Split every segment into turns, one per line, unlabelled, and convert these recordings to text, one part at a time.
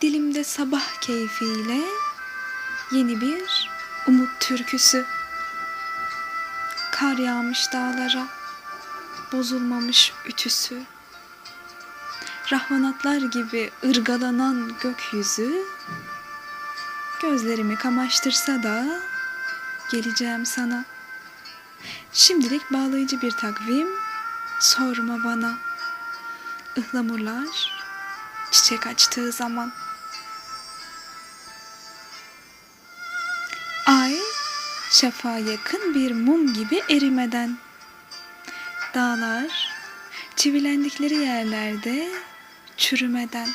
Dilimde sabah keyfiyle yeni bir umut türküsü. Kar yağmış dağlara, bozulmamış ütüsü. Rahvanatlar gibi ırgalanan gökyüzü gözlerimi kamaştırsa da geleceğim sana. Şimdilik bağlayıcı bir takvim sorma bana. Ihlamurlar çiçek açtığı zaman. Ay şafağa yakın bir mum gibi erimeden. Dağlar çivilendikleri yerlerde çürümeden.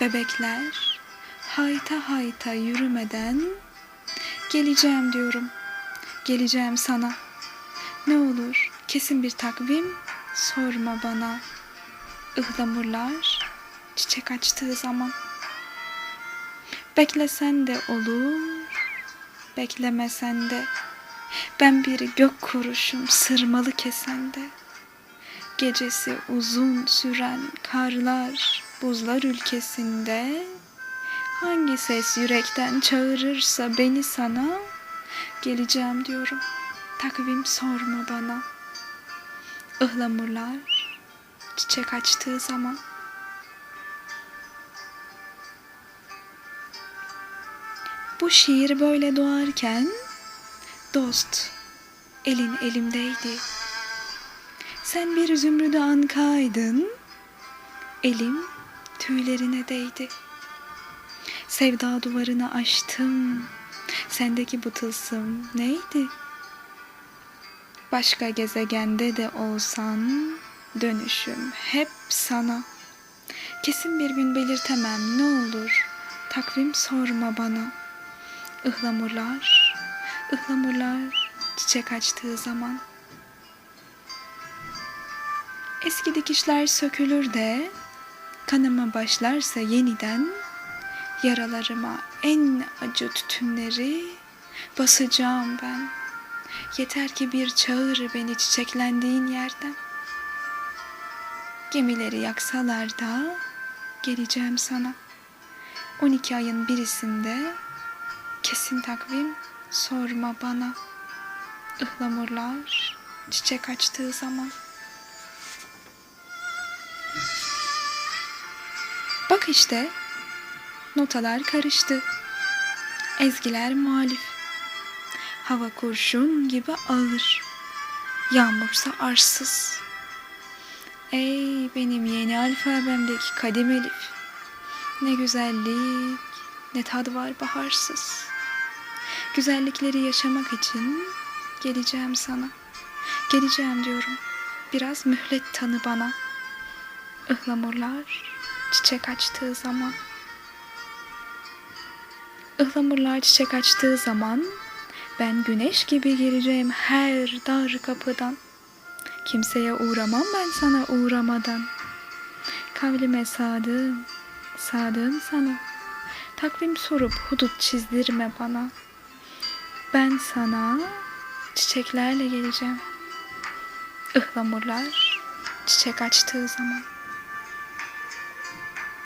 Bebekler hayta hayta yürümeden geleceğim diyorum. Geleceğim sana. Ne olur kesin bir takvim sorma bana. Ihlamurlar çiçek açtığı zaman. Beklesen de olur, beklemesen de. Ben bir gök kuruşum sırmalı kesende. Gecesi uzun süren karlar, buzlar ülkesinde. Hangi ses yürekten çağırırsa beni sana, geleceğim diyorum. Takvim sorma bana. Ihlamurlar çiçek açtığı zaman. Bu şiir böyle doğarken dost elin elimdeydi. Sen bir zümrüde ankaydın, elim tüylerine değdi. Sevda duvarını aştım, sendeki bu tılsım neydi? Başka gezegende de olsan dönüşüm hep sana. Kesin bir gün belirtemem ne olur, takvim sorma bana. Ihlamurlar, ıhlamurlar çiçek açtığı zaman. Eski dikişler sökülür de kanama başlarsa yeniden yaralarıma en acı tütünleri basacağım ben. Yeter ki bir çağır beni çiçeklendiğin yerden. Gemileri yaksalar da geleceğim sana. 12 ayın birisinde kesin takvim sorma bana. Ihlamurlar çiçek açtığı zaman. Bak işte notalar karıştı. Ezgiler muhalif. Hava kurşun gibi ağır. Yağmursa arsız. Ey benim yeni alfabemdeki kadim elif. Ne güzellik, ne tadı var baharsız. Güzellikleri yaşamak için geleceğim sana. Geleceğim diyorum. Biraz mühlet tanı bana. Ihlamurlar çiçek açtığı zaman. Ihlamurlar çiçek açtığı zaman ben güneş gibi geleceğim her dar kapıdan. Kimseye uğramam ben sana uğramadan. Kavlime sadığım, sadığım sana. Takvim sorup hudut çizdirme bana. Ben sana çiçeklerle geleceğim. Ihlamurlar çiçek açtığı zaman.